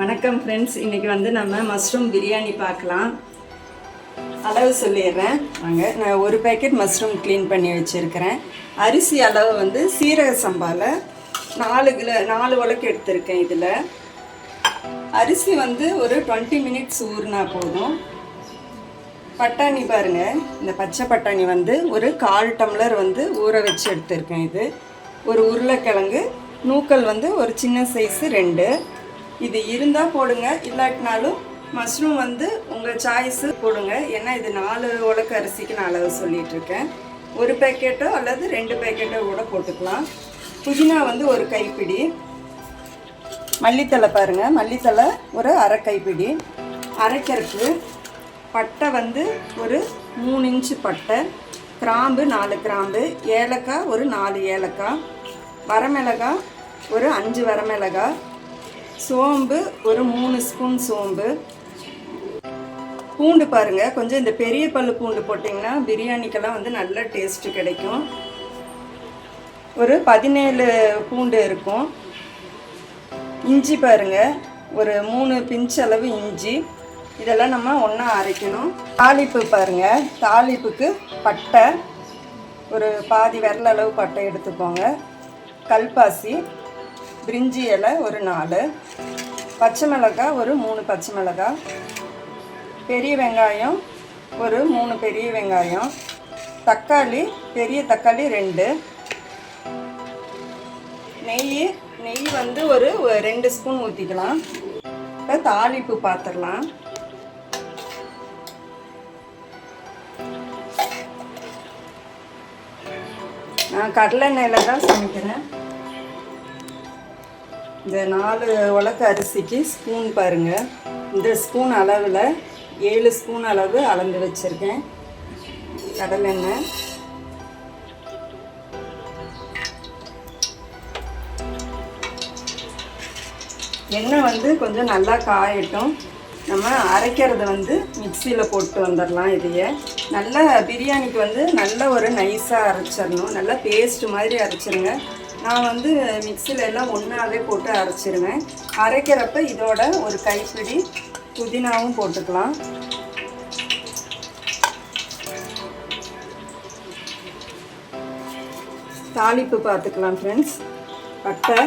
வணக்கம் ஃப்ரெண்ட்ஸ் இன்றைக்கி வந்து நம்ம மஷ்ரூம் பிரியாணி பார்க்கலாம். அளவு சொல்லிடுறேன். வாங்க நான் ஒரு பேக்கெட் மஷ்ரூம் க்ளீன் பண்ணி வச்சுருக்கிறேன். அரிசி அளவு வந்து சீரக சம்பாவில் நாலு கிலோ நாலு உலக்கு எடுத்திருக்கேன் இதில். அரிசி வந்து ஒரு டுவெண்ட்டி மினிட்ஸ் ஊறினா போதும். பட்டாணி பாருங்கள் இந்த பச்சை பட்டாணி வந்து ஒரு கால் டம்ளர் வந்து ஊற வச்சு எடுத்திருக்கேன் இது. ஒரு உருளைக்கிழங்கு நூக்கல் வந்து ஒரு சின்ன சைஸு ரெண்டு. இது இருந்தால் போடுங்க இல்லாட்டினாலும் மஷ்ரூம் வந்து உங்கள் சாய்ஸு போடுங்க. ஏன்னா இது நாலு உலக்கு அரிசிக்கு நான் அளவு சொல்லிட்டு இருக்கேன் ஒரு பேக்கெட்டோ அல்லது ரெண்டு பேக்கெட்டோ கூட போட்டுக்கலாம். புதினா வந்து ஒரு கைப்பிடி. மல்லித்தலை பாருங்க. மல்லித்தலை ஒரு அரை கைப்பிடி. அரைக்கிறதுக்கு பட்டை வந்து ஒரு மூணு இன்ச்சு பட்டை. கிராம்பு நாலு கிராம்பு. ஏலக்காய் ஒரு நாலு ஏலக்காய். வரமிளகாய் ஒரு அஞ்சு வரமிளகாய். சோம்பு ஒரு மூணு ஸ்பூன் சோம்பு. பூண்டு பாருங்க கொஞ்சம் இந்த பெரிய பல்லு பூண்டு போட்டிங்கன்னா பிரியாணிக்கெல்லாம் வந்து நல்ல டேஸ்ட்டு கிடைக்கும். ஒரு பதினேழு பூண்டு இருக்கும். இஞ்சி பாருங்க ஒரு மூணு பிஞ்ச் அளவு இஞ்சி. இதெல்லாம் நம்ம ஒன்றா அரைக்கணும். தாளிப்பு பாருங்க தாளிப்புக்கு பட்டை. ஒரு பாதி விரல் அளவு பட்டை எடுத்துக்கோங்க. கல்பாசி பிரிஞ்சி இலை ஒரு நாலு பச்சை மிளகாய் ஒரு மூணு பச்சை மிளகாய் பெரிய வெங்காயம் ஒரு மூணு பெரிய வெங்காயம் தக்காளி பெரிய தக்காளி ரெண்டு நெய் நெய் வந்து ஒரு ரெண்டு ஸ்பூன் ஊற்றிக்கலாம் இப்போ தாளிப்பு பார்த்துடலாம் நான் கடலை எண்ணெயில் தான் சமைக்கிறேன். இந்த நாலு உலக்கு அரிசிக்கு ஸ்பூன் பாருங்கள் இந்த ஸ்பூன் அளவில் ஏழு ஸ்பூன் அளவு அளந்து வச்சுருக்கேன். கடலெண்ணெய் எண்ணெய். வந்து கொஞ்சம் நல்லா காயட்டும். நம்ம அரைக்கிறத வந்து மிக்சியில் போட்டு வந்துடலாம் இதையே. நல்லா பிரியாணிக்கு வந்து நல்ல ஒரு நைஸாக அரைச்சிடணும் நல்லா பேஸ்ட் மாதிரி அரைச்சிருங்க. நான் வந்து மிக்சியில் எல்லாம் ஒன்றாவே போட்டு அரைச்சிருவேன். அரைக்கிறப்ப இதோட ஒரு கைப்பிடி புதினாவும் போட்டுக்கலாம். தாளிப்பு பார்த்துக்கலாம் ஃப்ரெண்ட்ஸ் பட்டை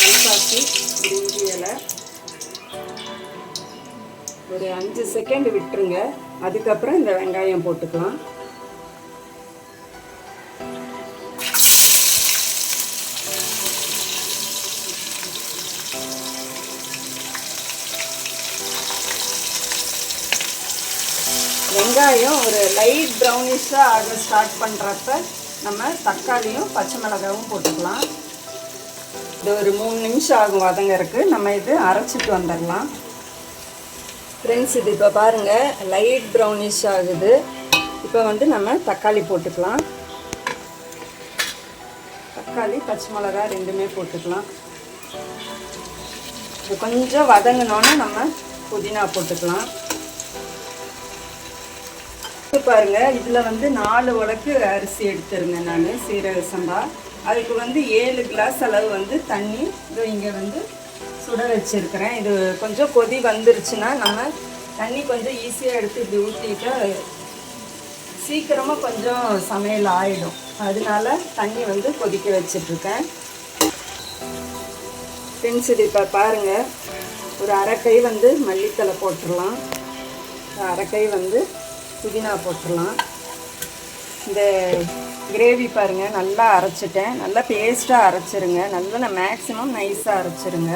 கல்பாசி பிரிஞ்சி இலை. ஒரு அஞ்சு செகண்ட் விட்டுருங்க. அதுக்கப்புறம் இந்த வெங்காயம் போட்டுக்கலாம். வெங்காயம் ஒரு லைட் ப்ரௌனிஷாக ஆக ஸ்டார்ட் பண்ணுறப்ப நம்ம தக்காளியும் பச்சை மிளகாவும் போட்டுக்கலாம். இது ஒரு மூணு நிமிஷம் ஆகும் வதங்கறதுக்கு. நம்ம இது அரைச்சிட்டு வந்துடலாம். ஃப்ரெண்ட்ஸ் இது இப்போ பாருங்கள் லைட் ப்ரௌனிஷ் ஆகுது. இப்போ வந்து நம்ம தக்காளி போட்டுக்கலாம். தக்காளி பச்சை மிளகா ரெண்டுமே போட்டுக்கலாம். இது கொஞ்சம் வதங்கினோன்னே நம்ம புதினா போட்டுக்கலாம். பாருங்க இதில் வந்து நாலு உலக்கு அரிசி எடுத்துருந்தேன் நான் சீரக சம்பா. அதுக்கு வந்து ஏழு கிளாஸ் அளவு வந்து தண்ணி. இது இங்கே வந்து சுட வச்சுருக்கிறேன். இது கொஞ்சம் கொதி வந்துருச்சுன்னா நம்ம தண்ணி கொஞ்சம் ஈஸியாக எடுத்து இப்படி ஊற்றிட்டா சீக்கிரமாக கொஞ்சம் சமையல் ஆகிடும் அதனால தண்ணி வந்து கொதிக்க வச்சிட்ருக்கேன். பென்சில் இப்போ பாருங்கள் ஒரு அரைக்கை வந்து மல்லித்தலை போட்டுடலாம். அரைக்கை வந்து புதினா போட்டுடலாம். இந்த கிரேவி பாருங்கள் நல்லா அரைச்சிட்டேன். நல்லா பேஸ்ட்டாக அரைச்சிருங்க. நல்லா நான் மேக்ஸிமம் நைஸாக அரைச்சிருங்க.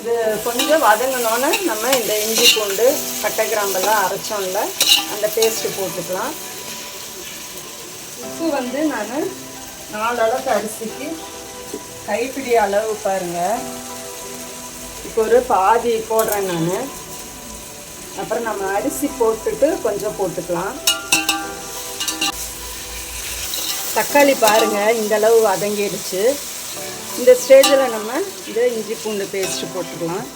இது கொஞ்சம் வதங்கினோன்னு நம்ம இந்த இஞ்சி பூண்டு பட்டை கிராம்பெல்லாம் அரைச்சோம்ல அந்த பேஸ்ட்டு போட்டுக்கலாம். உப்பு வந்து நான் நாலு அளவுக்கு அரிசிக்கு கைப்பிடி அளவு பாருங்கள் இப்போ ஒரு பாதி போடுறேன் நான். அப்புறம் நம்ம அரிசி போட்டுட்டு கொஞ்சம் போட்டுக்கலாம். தக்காளி பாருங்கள் இந்த அளவு வதங்கிடுச்சு. இந்த ஸ்டேஜில் நம்ம இதை இஞ்சி பூண்டு பேஸ்ட்டு போட்டுக்கலாம்.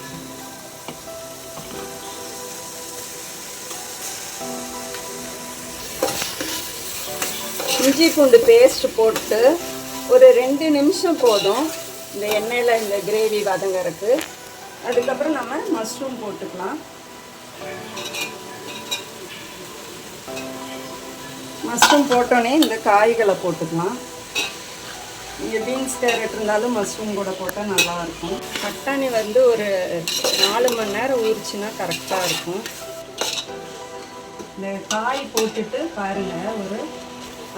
இஞ்சி பூண்டு பேஸ்ட் போட்டு ஒரு ரெண்டு நிமிஷம் போதும் இந்த எண்ணெயில் இந்த கிரேவி வதங்கறதுக்கு. அதுக்கப்புறம் நம்ம மஷ்ரூம் போட்டுக்கலாம். மஷ்ரூம் போட்டோன்னே இந்த காய்களை போட்டுக்கலாம். இங்கே பீன்ஸ் கேரட் இருந்தாலும் மஷ்ரூம் கூட போட்டால் நல்லாயிருக்கும் பட்டாணி வந்து ஒரு நாலு மணி நேரம் ஊறிச்சுன்னா கரெக்டாக இருக்கும். இந்த காய் போட்டுட்டு பாருங்கள் ஒரு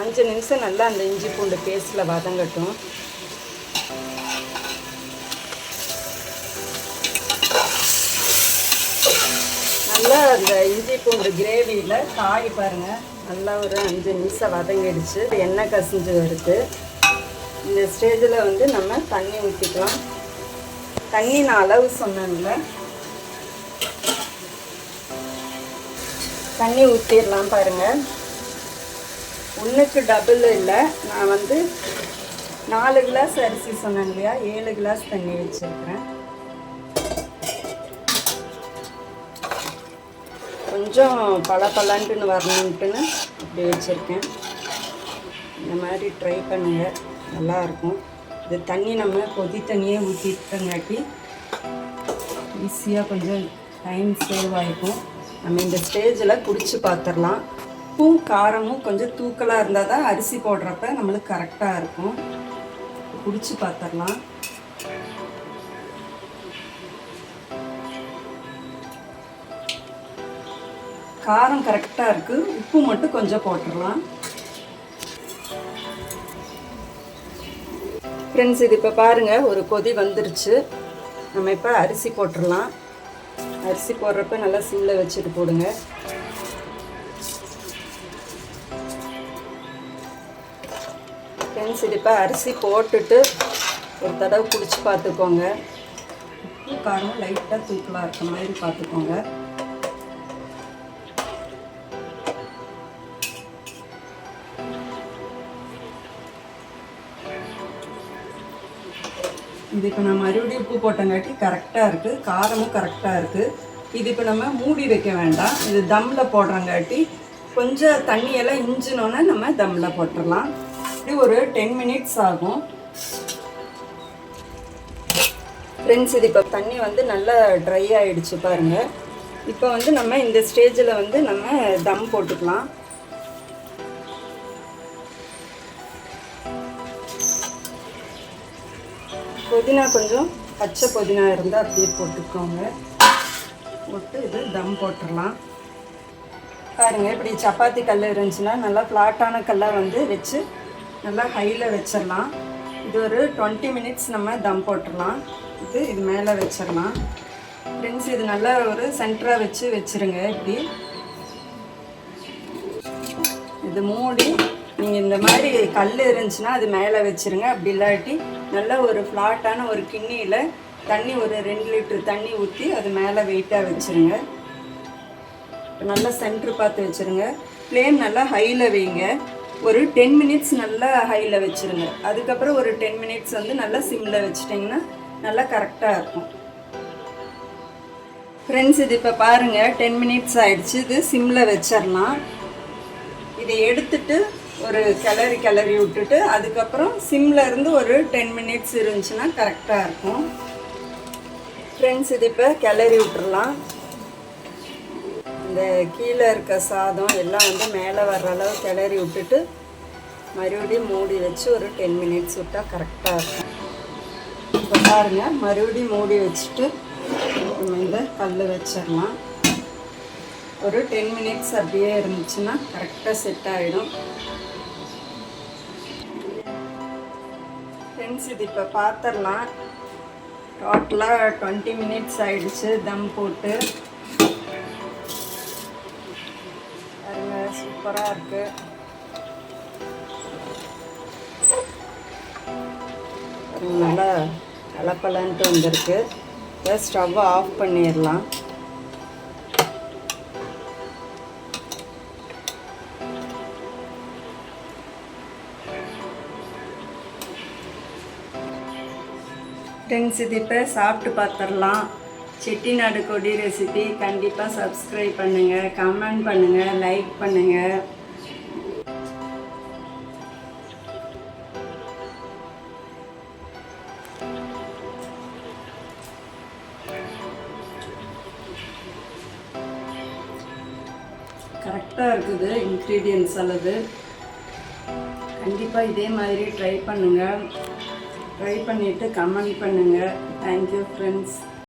அஞ்சு நிமிஷம் நல்லா அந்த இஞ்சி பூண்டு பேஸ்ட்டில் வதங்கட்டும். நல்லா அந்த இஞ்சி பூண்டு கிரேவியில் காய் பாருங்கள் நல்லா ஒரு அஞ்சு நிமிஷம் வதங்கிடுச்சு. எண்ணெய் கசிஞ்சு வருது. இந்த ஸ்டேஜில் வந்து நம்ம தண்ணி ஊற்றிக்கலாம் தண்ணி நான் அளவு சொன்னேன்ல. தண்ணி ஊற்றிடலாம் பாருங்கள் ஒன்றுக்கு டபுள் இல்லை. நான் வந்து நாலு கிளாஸ் அரிசி சொன்னேன் இல்லையா? ஏழு கிளாஸ் தண்ணி வச்சுருக்கிறேன். கொஞ்சம் பளபளன்ட்டுன்னு வரணுன்ட்டுன்னு இப்படி வச்சுருக்கேன். இந்த மாதிரி ட்ரை பண்ணுங்கள் நல்லாயிருக்கும். இது தண்ணி நம்ம கொதி தண்ணியே ஊற்றிட்டங்காட்டி ஈஸியாக கொஞ்சம் டைம் சேவ் ஆகிக்கும். நம்ம இந்த ஸ்டேஜில் குடிச்சு பார்த்துடலாம். உப்பும் காரமும் கொஞ்சம் தூக்கலாக இருந்தால் தான் அரிசி போடுறப்ப நம்மளுக்கு கரெக்டாக இருக்கும். குடிச்சு பார்த்துடலாம். காரம் கரெக்டாக இருக்குது உப்பு மட்டும் கொஞ்சம் போட்டுடலாம். ஃப்ரெண்ட்ஸ் இது இப்போ பாருங்கள் ஒரு கொதி வந்துருச்சு. நம்ம இப்போ அரிசி போட்டுடலாம். அரிசி போடுறப்ப நல்லா சிம்மில் வச்சுட்டு போடுங்க. ஃப்ரெண்ட்ஸ் இது இப்போ அரிசி போட்டுட்டு ஒரு தடவை குடிச்சு பார்த்துக்கோங்க. உப்பு காரம் லைட்டாக தூக்கலாக இருக்க மாதிரி பார்த்துக்கோங்க. இது இப்போ நான் மறுபடியும் உப்பு போட்டங்காட்டி கரெக்டாக இருக்குது காரமும் கரெக்டாக இருக்குது இது இப்போ நம்ம மூடி வைக்க வேண்டாம். இது தம்மில் போடுறங்காட்டி கொஞ்சம் தண்ணியெல்லாம் இஞ்சினோன்னே நம்ம தம்மில் போட்டுடலாம். இது ஒரு டென் மினிட்ஸ் ஆகும். ஃப்ரெண்ட்ஸ் இது இப்போ தண்ணி வந்து நல்லா ட்ரை ஆகிடுச்சு பாருங்கள் இப்போ வந்து நம்ம இந்த ஸ்டேஜில் வந்து நம்ம தம் போட்டுக்கலாம். புதினா கொஞ்சம் பச்சை புதினா இருந்தால் அப்படியே போட்டுக்கோங்க. போட்டு இது தம் போட்டுடலாம். பாருங்கள் இப்படி சப்பாத்தி கல் இருந்துச்சுன்னா நல்லா ஃப்ளாட்டான கல்லாக வந்து வச்சு நல்லா ஹையில் வச்சிடலாம். இது ஒரு டுவெண்ட்டி மினிட்ஸ் நம்ம தம் போட்டுடலாம். இது இது மேலே வச்சிடலாம். ஃப்ரெண்ட்ஸ் இது நல்லா ஒரு சென்டராக வச்சு வச்சுருங்க இப்படி. இது மூடி நீங்கள் இந்த மாதிரி கல் இருந்துச்சுன்னா அது மேலே வச்சுருங்க. அப்படி இல்லாட்டி நல்ல ஒரு ஃப்ளாட்டான ஒரு கிண்ணியில் தண்ணி ஒரு ரெண்டு லிட்டர் தண்ணி ஊற்றி அது மேலே வெயிட்டாக வச்சுருங்க. நல்லா சென்ட்ரு பார்த்து வச்சுருங்க. ஃப்ளேம் நல்லா ஹையில் வைங்க. ஒரு டென் மினிட்ஸ் நல்லா ஹையில் வச்சுருங்க. அதுக்கப்புறம் ஒரு டென் மினிட்ஸ் வந்து நல்லா சிம்மில் வச்சிட்டிங்கன்னா நல்லா கரெக்டாக இருக்கும். ஃப்ரெண்ட்ஸ் இது இப்போ பாருங்கள் டென் மினிட்ஸ் ஆயிடுச்சு. இது சிம்மில் வச்சிடலாம் இதை எடுத்துட்டு ஒரு கிளறி கிளறி விட்டுட்டு அதுக்கப்புறம் சிம்மில் இருந்து ஒரு டென் மினிட்ஸ் இருந்துச்சுன்னா கரெக்டாக இருக்கும். ஃப்ரெண்ட்ஸ் இது இப்போ கிளறி விட்டுறலாம். இந்த கீழே இருக்க சாதம் எல்லாம் வந்து மேலே வர்ற அளவு கிளறி விட்டுட்டு மறுபடியும் மூடி வச்சு ஒரு டென் மினிட்ஸ் விட்டால் கரெக்டாக இருக்கும். இப்போ பாருங்கள் மறுபடியும் மூடி வச்சுட்டு நம்ம இந்த கல் வச்சிடலாம். ஒரு டென் மினிட்ஸ் அப்படியே இருந்துச்சுன்னா கரெக்டாக செட் ஆகிடும் ஃப்ரெண்ட்ஸ் இது இப்போ பார்த்துடலாம் டோட்டலாக டுவெண்ட்டி மினிட்ஸ் ஆயிடுச்சு தம் போட்டு. பாருங்க சூப்பராக இருக்குது நல்லா கலப்பலன்ட்டு வந்திருக்கு. இப்போ ஸ்டவ்வை ஆஃப் பண்ணிடலாம். ஃப்ரெண்ட்ஸ் இது சாப்பிட்டு பார்த்துடலாம் செட்டிநாடு கொடி ரெசிபி கண்டிப்பாக சப்ஸ்கிரைப் பண்ணுங்கள் கமெண்ட் பண்ணுங்கள் லைக் பண்ணுங்கள் கரெக்டாக இருக்குது இன்க்ரீடியன்ஸ் அல்லது. கண்டிப்பாக இதே மாதிரி ட்ரை பண்ணுங்கள் ட்ரை பண்ணிவிட்டு கமெண்ட் பண்ணுங்கள் தேங்க்யூ ஃப்ரெண்ட்ஸ்